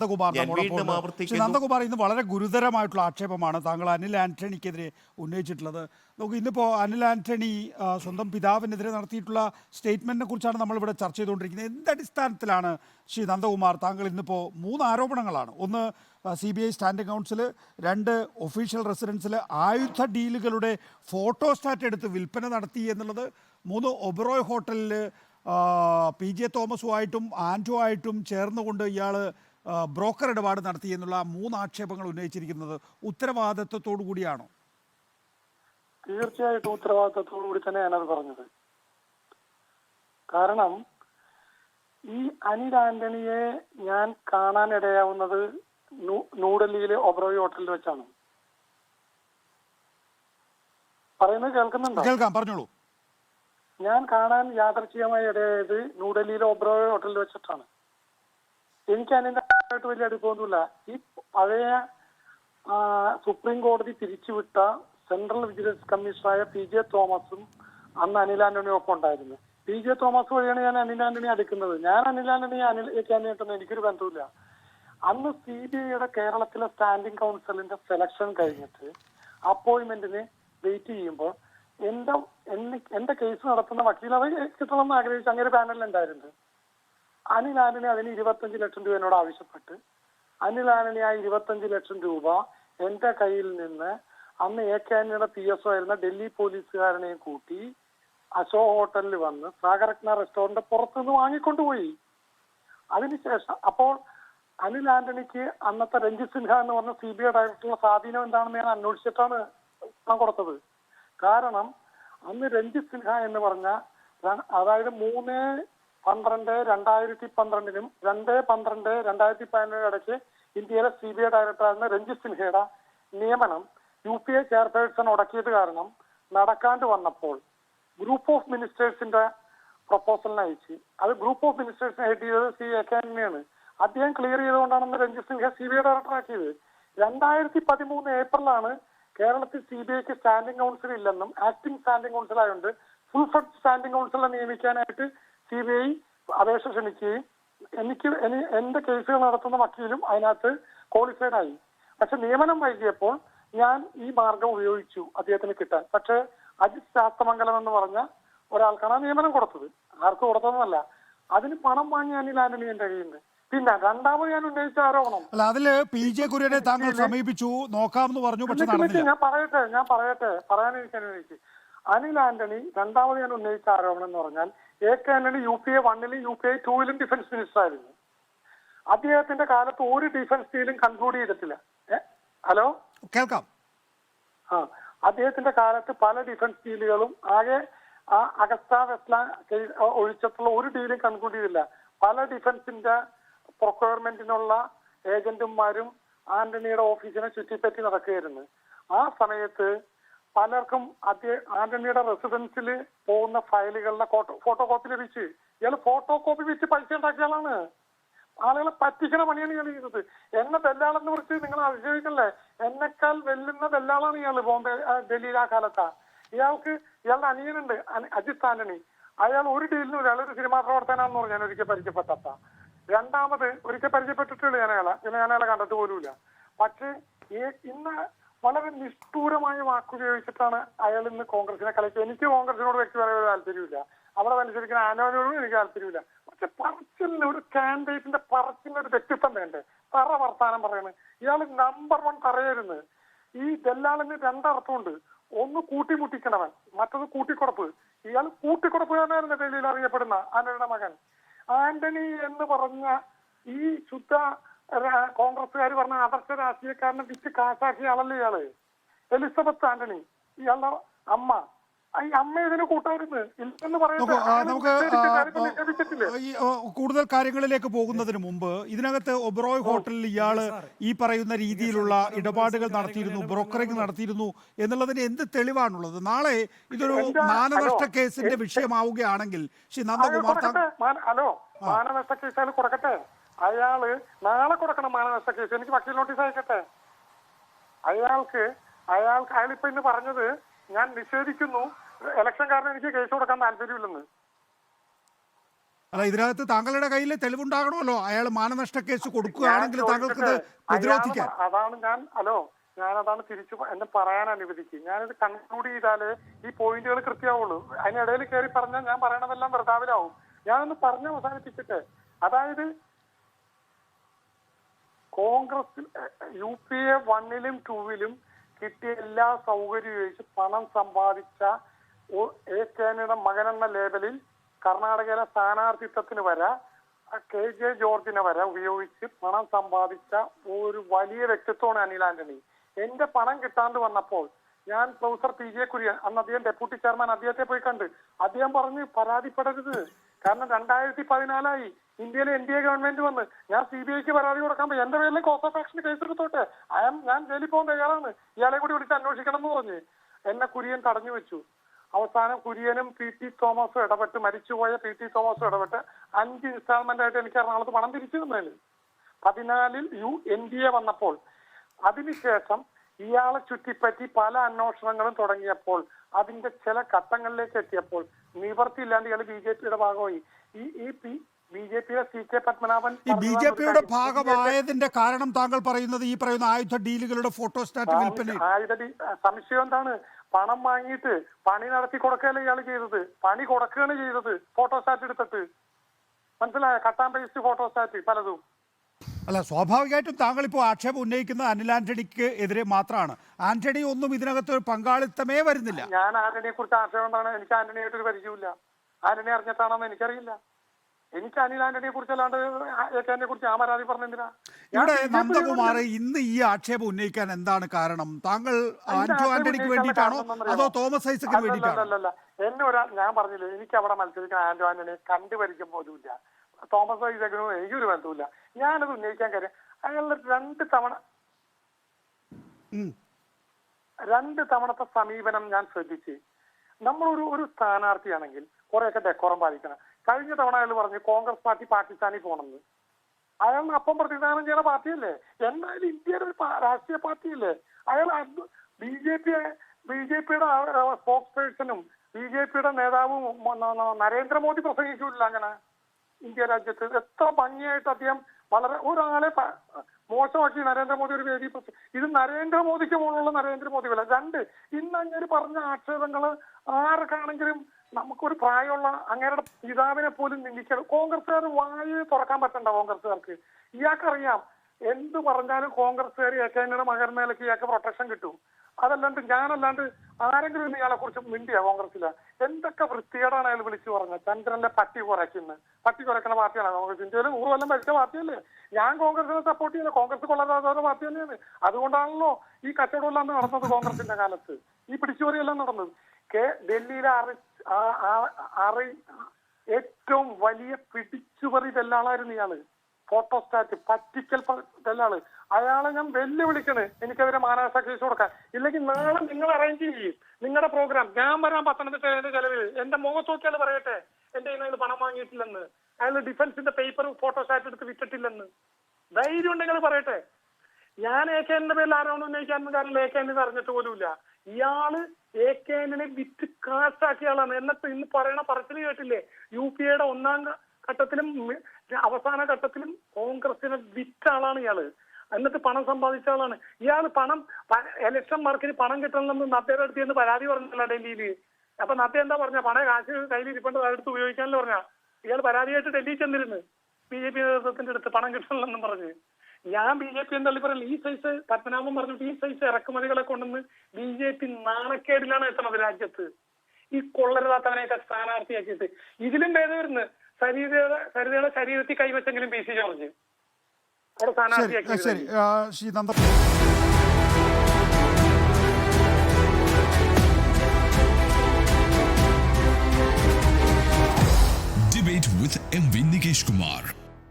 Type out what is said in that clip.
നന്ദകുമാർ വീണ്ടും. ആവർത്തിക്കുന്നു. നന്ദകുമാർ ഇന്ന് വളരെ ഗുരുതരമായിട്ടുള്ള ആക്ഷേപമാണ് താങ്കൾ അനിൽ ആന്റണിക്കെതിരെ ഉന്നയിച്ചിട്ടുള്ളത് നമുക്ക് ഇന്നിപ്പോ അനിൽ ആന്റണി സ്വന്തം പിതാവിനെതിരെ നടത്തിയിട്ടുള്ള സ്റ്റേറ്റ്മെന്റിനെ കുറിച്ചാണ് നമ്മളിവിടെ ചർച്ച ചെയ്തുകൊണ്ടിരിക്കുന്നത് എന്ത് അടിസ്ഥാനത്തിലാണ് ശ്രീ നന്ദകുമാർ താങ്കൾ ഇന്നിപ്പോ മൂന്ന് ആരോപണങ്ങളാണ് ഒന്ന് C B I standing counsel രണ്ട് ഒഫീഷ്യൽ റെസിഡൻസിൽ ആയുധ ഡീലുകളുടെ ഫോട്ടോ സ്റ്റാറ്റ് എടുത്ത് വിൽപ്പന നടത്തി എന്നുള്ളത് മൂന്ന് ഒബറോയ് ഹോട്ടലിൽ പി ജെ തോമസുമായിട്ടും ആൻഡോ ആയിട്ടും ചേർന്നുകൊണ്ട് ഇയാൾ ബ്രോക്കർ ഇടപാട് നടത്തി എന്നുള്ള മൂന്ന് ആക്ഷേപങ്ങൾ ഉന്നയിച്ചിരിക്കുന്നത് ഉത്തരവാദിത്വത്തോടു കൂടിയാണോ? തീർച്ചയായിട്ടും ഉത്തരവാദിത്വത്തോടു കൂടി തന്നെയാണ് അത് പറഞ്ഞത്. കാരണം ഈ അനിൽ ആന്റണിയെ ഞാൻ കാണാൻ ഇടയാവുന്നത് ന്യൂഡൽഹിയിലെ ഒബ്രോയ് ഹോട്ടലിൽ വെച്ചാണ്. പറയുന്നത് കേൾക്കുന്നുണ്ടോ? കേൾക്കാം പറഞ്ഞോളൂ. ഞാൻ കാണാൻ യാദർച്ഛികമായി ഇടയായത് ന്യൂഡൽഹിയിലെ ഒബ്രോയ് ഹോട്ടലിൽ വെച്ചിട്ടാണ്. എനിക്ക് അതിനായിട്ട് വലിയ അടുപ്പമൊന്നുമില്ല. ഈ പഴയ സുപ്രീം കോടതി പിരിച്ചുവിട്ട സെൻട്രൽ വിജിലൻസ് കമ്മീഷണറായ പി ജെ തോമസും അന്ന് അനിൽ ആന്റണിയും ഒപ്പം ഉണ്ടായിരുന്നു. പി ജെ തോമസ് വഴിയാണ് ഞാൻ അനിൽ ആന്റണി അടുക്കുന്നത്. ഞാൻ അനിൽ ആന്റണി അനിൽ ആന്റണിയായിട്ടൊന്നും എനിക്കൊരു ബന്ധമില്ല അന്ന് സി ബി ഐയുടെ കേരളത്തിലെ സ്റ്റാൻഡിംഗ് കൗൺസിലിന്റെ സെലക്ഷൻ കഴിഞ്ഞിട്ട് അപ്പോയിന്റ്മെന്റിന് വെയിറ്റ് ചെയ്യുമ്പോൾ എന്റെ എന്റെ കേസ് നടത്തുന്ന വക്കീൽ അത് കിട്ടണമെന്ന് ആഗ്രഹിച്ച് അങ്ങനെ പാനലിൽ ഉണ്ടായിരുന്നു. അനിൽ ആന്റണി അതിന് ഇരുപത്തഞ്ച് ലക്ഷം രൂപ എന്നോട് ആവശ്യപ്പെട്ട് അനിൽ ആന്റണി ആ ഇരുപത്തഞ്ച് ലക്ഷം രൂപ എന്റെ കയ്യിൽ നിന്ന് അന്ന് എ കെ ആന്റണിയുടെ പി എസ് ഒ ആയിരുന്ന ഡൽഹി പോലീസുകാരനെയും കൂട്ടി അശോക് ഹോട്ടലിൽ വന്ന് സാഗരത്ന റെസ്റ്റോറന്റ് പുറത്തുനിന്ന് വാങ്ങിക്കൊണ്ടുപോയി. അതിനുശേഷം അപ്പോൾ അനിൽ ആന്റണിക്ക് അന്നത്തെ രഞ്ജിത് സിൻഹ എന്ന് പറഞ്ഞ സി ബി ഐ ഡയറക്ടറുടെ സ്വാധീനം എന്താണെന്ന് ഞാൻ അന്വേഷിച്ചിട്ടാണ് പണം കൊടുത്തത്. കാരണം അന്ന് രഞ്ജിത് സിൻഹ എന്ന് പറഞ്ഞ അതായത് മൂന്ന് പന്ത്രണ്ട് രണ്ടായിരത്തി പന്ത്രണ്ടിനും രണ്ട് പന്ത്രണ്ട് രണ്ടായിരത്തി പതിനേഴ് ഇടയ്ക്ക് ഇന്ത്യയിലെ സി ബി ഐ ഡയറക്ടറായിരുന്ന രഞ്ജിത് സിൻഹയുടെ നിയമനം യു പി എ ചെയർപേഴ്സൺ ഉടക്കിയത് കാരണം നടക്കാണ്ട് വന്നപ്പോൾ ഗ്രൂപ്പ് ഓഫ് മിനിസ്റ്റേഴ്സിന്റെ പ്രപ്പോസലിന് അയച്ച്. അത് ഗ്രൂപ്പ് ഓഫ് മിനിസ്റ്റേഴ്സിനെ ഹെഡ് ചെയ്തത് സി അക്കാദമിയാണ് അദ്ദേഹം ക്ലിയർ ചെയ്തുകൊണ്ടാണ് Ranjit Sinha C B I director ആക്കിയത്. രണ്ടായിരത്തി പതിമൂന്ന് ഏപ്രിലാണ് കേരളത്തിൽ സി ബി ഐക്ക് സ്റ്റാൻഡിംഗ് കൗൺസിൽ ഇല്ലെന്നും ആക്ടിംഗ് സ്റ്റാൻഡിംഗ് കൗൺസിൽ ആയതുകൊണ്ട് ഫുൾ ഫ്ലഡ് സ്റ്റാൻഡിംഗ് കൗൺസിലിനെ നിയമിക്കാനായിട്ട് സി ബി ഐ അപേക്ഷ ക്ഷണിക്കുകയും എനിക്ക് എന്റെ കേസുകൾ നടത്തുന്ന വക്കീലും അതിനകത്ത് ക്വാളിഫൈഡ് ആയി. പക്ഷെ നിയമനം വൈകിയപ്പോൾ ഞാൻ ഈ മാർഗം ഉപയോഗിച്ചു അദ്ദേഹത്തിന് കിട്ടാൻ. പക്ഷെ അജിത് ശാസ്തമംഗലം എന്ന് പറഞ്ഞ ഒരാൾക്കാണ് ആ നിയമനം കൊടുത്തത്. ആർക്ക് കൊടുത്തതെന്നല്ല. അതിന് പണം വാങ്ങി അനിൽ ആന്റണി എന്റെ കയ്യിൽ നിന്ന് പിന്നെ രണ്ടാമത് ഞാൻ ഉന്നയിച്ച ആരോപണം. അല്ല അതിൽ പി ജെ കുര്യനെ താങ്കൾ സമീപിച്ചു. നോക്കാമെന്ന് പറഞ്ഞു പക്ഷെ നിക്ക് നിക്ക്, ഞാൻ പറയട്ടെ ഞാൻ പറയട്ടെ പറയാനിരിക്കാൻ എനിക്ക്. അനിൽ ആന്റണി രണ്ടാമത് ഞാൻ ഉന്നയിച്ച ആരോപണം എന്ന് പറഞ്ഞാൽ A K Antony U P A വണ്ണിലും U P A ടൂവിലും ഡിഫൻസ് മിനിസ്റ്റർ ആയിരുന്നു. അദ്ദേഹത്തിന്റെ കാലത്ത് ഒരു ഡിഫൻസ് ഡീലും കൺക്ലൂഡ് ചെയ്തിട്ടില്ല? ഹലോ കേൾക്കാം. ആ അദ്ദേഹത്തിന്റെ കാലത്ത് പല ഡിഫൻസ് ഡീലുകളും ആകെ ആ അഗസ്റ്റ വെസ്ല കേസ് ഒഴിച്ചിട്ടുള്ള ഒരു ഡീലും കൺക്ലൂഡ് ചെയ്തില്ല. പല ഡിഫൻസിന്റെ പ്രൊക്യൂർമെന്റിനുള്ള ഏജന്റുമാരും ആന്റണിയുടെ ഓഫീസിനെ ചുറ്റിപ്പറ്റി നടക്കുകയായിരുന്നു. ആ സമയത്ത് പലർക്കും ആന്റണിയുടെ റെസിഡൻസിൽ പോകുന്ന ഫയലുകളുടെ ഫോട്ടോ കോപ്പി ലഭിച്ച്. ഇയാൾ ഫോട്ടോ കോപ്പി വെച്ച് പൈസ ഉണ്ടാക്കിയ ആളാണ്. ആളുകളെ പറ്റിക്കണ പണിയാണ് ഇയാൾ ചെയ്തത്. എന്നെ ദല്ലാളെന്ന് കുറിച്ച് നിങ്ങൾ അതിശയിക്കല്ലേ എന്നെക്കാൾ വെല്ലുന്ന ദല്ലാളാണ് ഇയാൾ ബോംബെ ഡൽഹിയിൽ ആ കാലത്താ. ഇയാൾക്ക് ഇയാളുടെ അനിയനുണ്ട് അജിത് ആന്റണി. അയാൾ ഒരു ഡീലിന് ഒരു അയാളൊരു സിനിമാ പ്രവർത്തനാന്ന് പറഞ്ഞു ഞാൻ ഒരിക്കൽ പരിചയപ്പെട്ട രണ്ടാമത് ഒരിക്കൽ പരിചയപ്പെട്ടിട്ടുള്ളൂ ഞാൻ പിന്നെ ഞാൻ അയാളെ കണ്ടിട്ട് പോലുമില്ല. പക്ഷേ ഈ- ഇന്ന് വളരെ നിഷ്ഠൂരമായ വാക്കുപയോഗിച്ചിട്ടാണ് അയാൾ ഇന്ന് കോൺഗ്രസിനെ കളിച്ചത്. എനിക്ക് കോൺഗ്രസിനോട് വ്യക്തിപരമായ താല്പര്യമില്ല അവിടെ മത്സരിക്കുന്ന ആനോനോടും എനിക്ക് താല്പര്യമില്ല പക്ഷെ പറച്ചിലിന് ഒരു കാൻഡിഡേറ്റിന്റെ പറച്ചിലിന് ഒരു വ്യക്തിത്വം വേണ്ടേ? തറ വർത്താനം പറയുന്നത് ഇയാൾ നമ്പർ വൺ തറയായിരുന്നു ഈ ദല്ലാളിന് രണ്ടർത്ഥമുണ്ട്. ഒന്ന് കൂട്ടിമുട്ടിക്കണവൻ മറ്റൊന്ന് കൂട്ടിക്കൊടപ്പ്. ഇയാൾ കൂട്ടിക്കൊടപ്പ് തന്നെയായിരുന്നു ഡൽഹിയിൽ അറിയപ്പെടുന്ന ആന്റണിയുടെ മകൻ. ആന്റണി എന്ന് പറഞ്ഞ ഈ ശുദ്ധ കോൺഗ്രസ്സുകാർ പറഞ്ഞ ആദർശ രാഷ്ട്രീയക്കാരനെ വിറ്റ് കാശാക്കിയ ആളല്ലേ ഇയാൾ? എലിസബത്ത് ആന്റണി ഇയാളുടെ അമ്മ. കൂടുതൽ കാര്യങ്ങളിലേക്ക് പോകുന്നതിന് മുമ്പ് ഇതിനകത്ത് ഒബ്രോയ് ഹോട്ടലിൽ ഇയാൾ ഈ പറയുന്ന രീതിയിലുള്ള ഇടപാടുകൾ നടത്തിയിരുന്നു ബ്രോക്കറിംഗ് നടത്തിയിരുന്നു എന്നുള്ളതിന് എന്ത് തെളിവാണുള്ളത്? നാളെ ഇതൊരു മാനനഷ്ട കേസിന്റെ വിഷയമാവുകയാണെങ്കിൽ ശ്രീ നന്ദകുമാർ ഹലോ. മാനനഷ്ട കേസ് കുറക്കട്ടെ? കൊടുക്കട്ടെ അയാൾ നാളെ കൊടുക്കണം മാനനഷ്ട കേസ്. എനിക്ക് വക്കീൽ നോട്ടീസ് അയക്കട്ടെ? അയാൾക്ക് അയാൾക്ക് അയാളിപ്പോ ഇന്ന് പറഞ്ഞത് ഞാൻ നിഷേധിക്കുന്നു. ഇലക്ഷൻ കാരണം എനിക്ക് കേസ് കൊടുക്കാൻ താല്പര്യമില്ലെന്ന്. അല്ല ഇതിനകത്ത് താങ്കളുടെ കയ്യിൽ തെളിവുണ്ടാകണമല്ലോ. അയാൾ മാനനഷ്ട കേസ് കൊടുക്കുകയാണെങ്കിൽ താങ്കൾക്ക് ഇത് പ്രതിരോധിക്കാൻ. അതാണ് ഞാൻ ഹലോ ഞാൻ അതാണ് തിരിച്ചു എന്നെ പറയാൻ അനുവദിക്കും. ഞാനിത് കൺക്ലൂഡ് ചെയ്താൽ ഈ പോയിന്റുകൾ കൃത്യമാവുള്ളൂ. അതിനിടയിൽ കയറി പറഞ്ഞാൽ ഞാൻ പറയണതെല്ലാം വൃതാവിലാവും ഞാനൊന്ന് പറഞ്ഞ് അവസാനിപ്പിച്ചിട്ട് അതായത് കോൺഗ്രസ് യു പി എ വണ്ണിലും ടൂവിലും കിട്ടിയ എല്ലാ സൗകര്യവും ഉപയോഗിച്ച് പണം സമ്പാദിച്ച എ മകൻ മകനെന്ന ലേബലിൽ കർണാടകയിലെ സ്ഥാനാർത്ഥിത്വത്തിന് വരെ കെ ജെ ജോർജിനെ വരെ ഉപയോഗിച്ച് പണം സമ്പാദിച്ച ഒരു വലിയ വ്യക്തിത്വമാണ് അനിൽ ആന്റണി. എന്റെ പണം കിട്ടാണ്ട് വന്നപ്പോൾ ഞാൻ പ്രൊഫസർ പി ജെ കുര്യൻ അന്ന് അദ്ദേഹം ഡെപ്യൂട്ടി ചെയർമാൻ അദ്ദേഹത്തെ പോയി കണ്ട്. അദ്ദേഹം പറഞ്ഞ് പരാതിപ്പെടരുത്. കാരണം രണ്ടായിരത്തി പതിനാലായി ഇന്ത്യയിലെ എൻ ഡി എ ഗവൺമെന്റ് വന്ന് ഞാൻ സി ബി ഐക്ക് പരാതി കൊടുക്കാൻ പോയി. എന്റെ പേരിൽ കോസ് ഓഫ് ആക്ഷൻ കേസെടുത്തോട്ടെ അയാൾ ഞാൻ ജയിലിൽ പോകാൻ തയ്യാറാണ്. ഇയാളെ കൂടി വിളിച്ച് അന്വേഷിക്കണം എന്ന് പറഞ്ഞ് എന്നെ കുര്യൻ തടഞ്ഞു വെച്ചു. അവസാനം കുര്യനും പി ടി തോമസും ഇടപെട്ട് മരിച്ചുപോയ പി ടി തോമസും ഇടപെട്ട് അഞ്ച് ഇൻസ്റ്റാൾമെന്റ് ആയിട്ട് എനിക്ക് എറണാകുളത്ത് പണം തിരിച്ചു തന്നതിന്. പതിനാലിൽ യു എൻ ഡി എ വന്നപ്പോൾ അതിനുശേഷം ഇയാളെ ചുറ്റിപ്പറ്റി പല അന്വേഷണങ്ങളും തുടങ്ങിയപ്പോൾ അതിന്റെ ചില ഘട്ടങ്ങളിലേക്ക് എത്തിയപ്പോൾ നിവർത്തിയില്ലാണ്ട് ഇയാൾ ബി ജെ പിയുടെ ഭാഗമായി. ഈ ഈ പി ബി ജെ പിയുടെ സി കെ പത്മനാഭൻ ഈ ബി ജെ പിയുടെ ഭാഗമായതിന്റെ കാരണം താങ്കൾ പറയുന്നത് ഈ പറയുന്ന ആയുധ ഡീലുകളുടെ ഫോട്ടോസ്റ്റാറ്റ് വിൽപ്പന ആയുധ സംശയം എന്താണ്? പണം വാങ്ങിയിട്ട് പണി നടത്തി കൊടുക്കുകയല്ല ഇയാൾ ചെയ്തത്? പണി കൊടുക്കുകയാണ് ചെയ്തത് ഫോട്ടോ സ്റ്റാറ്റ് എടുത്തിട്ട്. മനസ്സിലായ? കട്ടാൻ പേസ്റ്റ് ഫോട്ടോ സ്റ്റാറ്റ് പലതും. അല്ല സ്വാഭാവികമായിട്ടും താങ്കൾ ഇപ്പോൾ ആക്ഷേപം ഉന്നയിക്കുന്നത് അനിൽ ആന്റണിക്ക് എതിരെ മാത്രമാണ്. ആന്റണി ഒന്നും ഇതിനകത്ത് ഒരു പങ്കാളിത്തമേ വരുന്നില്ല. ഞാൻ ആന്റണിയെ കുറിച്ച് ആക്ഷേപം എനിക്ക് ആന്റണിയായിട്ട് ഒരു പരിചയമില്ല ആന്റണി അറിഞ്ഞിട്ടാണെന്ന് എനിക്കറിയില്ല. എനിക്ക് അനിൽ ആന്റണിയെ കുറിച്ച് അല്ലാണ്ട് എന്നെ കുറിച്ച് ആ പരാതി പറഞ്ഞെന്തിനാ ഇവിടെ നന്ദകുമാർ ഇന്ന് ഈ ആക്ഷേപം ഉന്നയിക്കാൻ എന്താണ് കാരണം? താങ്കൾ ആന്റോ ആന്റണിക്ക് വേണ്ടിയിട്ടാണോ അതോ തോമസ് ഐസക്കിന് വേണ്ടിയിട്ടാണോ? അല്ലല്ല എന്നെ ഒരാ ഞാൻ പറഞ്ഞില്ലേ എനിക്ക് അവിടെ മത്സരിക്കുന്ന ആന്റോ ആന്റണിയെ കണ്ടുപരിക്കും പോലുമില്ല. തോമസ് ഐസക്കിനും എനിക്കൊരു ബന്ധവുമില്ല. ഞാനത് ഉന്നയിക്കാൻ കാര്യം അയാളുടെ രണ്ട് തവണ. രണ്ട് തവണത്തെ സമീപനം ഞാൻ ശ്രദ്ധിച്ച്. നമ്മളൊരു ഒരു സ്ഥാനാർത്ഥിയാണെങ്കിൽ കുറെയൊക്കെ ഡെക്കോറം പാലിക്കണം. കഴിഞ്ഞ തവണ അയാൾ പറഞ്ഞു കോൺഗ്രസ് പാർട്ടി പാകിസ്ഥാനിൽ പോകണമെന്ന്. അയാൾ അപ്പം പ്രതിദാനം ചെയ്യുന്ന പാർട്ടിയല്ലേ? എന്തായാലും ഇന്ത്യയുടെ ഒരു രാഷ്ട്രീയ പാർട്ടിയല്ലേ? അയാൾ B J P B J പിയുടെ സ്പോക്സ് പേഴ്സണും ബി ജെ പിയുടെ നേതാവും നരേന്ദ്രമോദി പ്രസംഗിക്കില്ല അങ്ങനെ. ഇന്ത്യ രാജ്യത്ത് എത്ര ഭംഗിയായിട്ട് അദ്ദേഹം വളരെ ഒരാളെ മോശമാക്കി നരേന്ദ്രമോദി ഒരു വേദി ഇത് നരേന്ദ്രമോദിക്ക് മുകളിലുള്ള വില രണ്ട് ഇന്ന് അങ്ങനെ പറഞ്ഞ ആക്ഷേപങ്ങൾ ആർക്കാണെങ്കിലും നമുക്കൊരു പ്രായമുള്ള അങ്ങേരുടെ പിതാവിനെ പോലും നിന്ദിക്കണം. കോൺഗ്രസ്സുകാർ വായു തുറക്കാൻ പറ്റണ്ട കോൺഗ്രസ്സുകാർക്ക്. ഇയാൾക്കറിയാം എന്ത് പറഞ്ഞാലും കോൺഗ്രസ്സുകാർ മകൻ മകർമേലേക്ക് ഇയാൾക്ക് പ്രൊട്ടക്ഷൻ കിട്ടും. അതല്ലാണ്ട് ഞാനല്ലാണ്ട് ആരെങ്കിലും ഇയാളെ കുറിച്ച് മിണ്ടിയാ കോൺഗ്രസ്സിൽ? എന്തൊക്കെ വൃത്തികേടാണ് അയാൾ വിളിച്ചു പറഞ്ഞത് ചന്ദ്രന്റെ പട്ടി കുറയ്ക്കുന്നത് പട്ടി കുറയ്ക്കുന്ന പാർട്ടിയാണ് കോൺഗ്രസ്? ഇന്ത്യയിൽ നൂറ് കൊല്ലം ഭരിച്ച പാർട്ടിയല്ലേ? ഞാൻ കോൺഗ്രസിനെ സപ്പോർട്ട് ചെയ്യുന്നത് കോൺഗ്രസ് കൊള്ളാതെ പാർട്ടി തന്നെയാണ്. അതുകൊണ്ടാണല്ലോ ഈ കച്ചവടമെല്ലാം നടന്നത് കോൺഗ്രസിന്റെ കാലത്ത്. ഈ പിടിച്ചുപറിയെല്ലാം നടന്നത്. കെ ഡൽഹിയിലെ അറി ഏറ്റവും വലിയ പിടിച്ചുപറി തെല്ലാളായിരുന്നു ഇയാൾ. ഫോട്ടോസ്റ്റാറ്റ് പറ്റിക്കൽ പ- അയാളെ ഞാൻ വെല്ലുവിളിക്കണ്. എനിക്കെതിരെ മാനവശ കേസ് കൊടുക്കാൻ. ഇല്ലെങ്കിൽ നാളെ നിങ്ങൾ അറേഞ്ച് ചെയ്യും. നിങ്ങളുടെ പ്രോഗ്രാം ഞാൻ വരാൻ പത്തനംതിട്ട ചെലവിൽ എന്റെ മുഖത്ത് നോക്കിയാൽ പറയട്ടെ. എന്റെ നിന്ന് പണം വാങ്ങിയിട്ടില്ലെന്ന്. അയാൾ ഡിഫൻസിന്റെ പേപ്പർ ഫോട്ടോസ്റ്റാറ്റ് എടുത്ത് വിറ്റിട്ടില്ലെന്ന് ധൈര്യം ഉണ്ടെങ്കിൽ പറയട്ടെ. ഞാൻ എ കെ എന്റെ പേരിൽ ആരോണം ഉന്നയിക്കാൻ കാരണം എ കെ എന്നിന് അറിഞ്ഞിട്ട് പോലുമില്ല. ഇയാൾ എ കെ എന്നിനെ വിറ്റ് കാശാക്കിയ ആളാണ് എന്നിട്ട് ഇന്ന് പറയണ പറച്ചിൽ കേട്ടില്ലേ? യു പി എയുടെ ഒന്നാം ഘട്ടത്തിലും അവസാന ഘട്ടത്തിലും കോൺഗ്രസിനെ വിറ്റ ആളാണ് ഇയാൾ. എന്നിട്ട് പണം സമ്പാദിച്ച ആളാണ്. ഇയാൾ പണം ഇലക്ഷൻ മാർക്കിന് പണം കിട്ടണമെന്ന് നദ്ദയുടെ അടുത്ത് എന്ന് പരാതി പറഞ്ഞല്ല ഡൽഹിയിൽ അപ്പൊ നദ്ദ എന്താ പറഞ്ഞ? പണം കാശ് കയ്യിൽ ഇരിപ്പുണ്ട് അതെടുത്ത് ഉപയോഗിക്കാനല്ലോ പറഞ്ഞ. ഇയാൾ പരാതിയായിട്ട് ഡൽഹിയിൽ ചെന്നിരുന്നു. ബി ജെ പി നേതൃത്വത്തിന്റെ അടുത്ത് പണം കിട്ടണമെന്നും പറഞ്ഞ്. ഞാൻ ബി ജെ പി എന്താ പറഞ്ഞു ഈ സൈസ് പത്മനാഭം പറഞ്ഞിട്ട് ഈ സൈസ് ഇറക്കുമതികളെ കൊണ്ടുവന്ന് ബി ജെ പി നാണക്കേടിലാണ് എത്തുന്നത് രാജ്യത്ത്. ഈ കൊള്ളരുതാത്തവനെയൊക്കെ സ്ഥാനാർത്ഥിയാക്കിയിട്ട്. ഇതിലും ഭേദം വരുന്നു സരിതയുടെ സരിതയുടെ ശരീരത്തിൽ കൈവച്ചെങ്കിലും പി സി ജോർജ്. അവിടെ സ്ഥാനാർത്ഥിയാക്കി with MV Nikesh Kumar.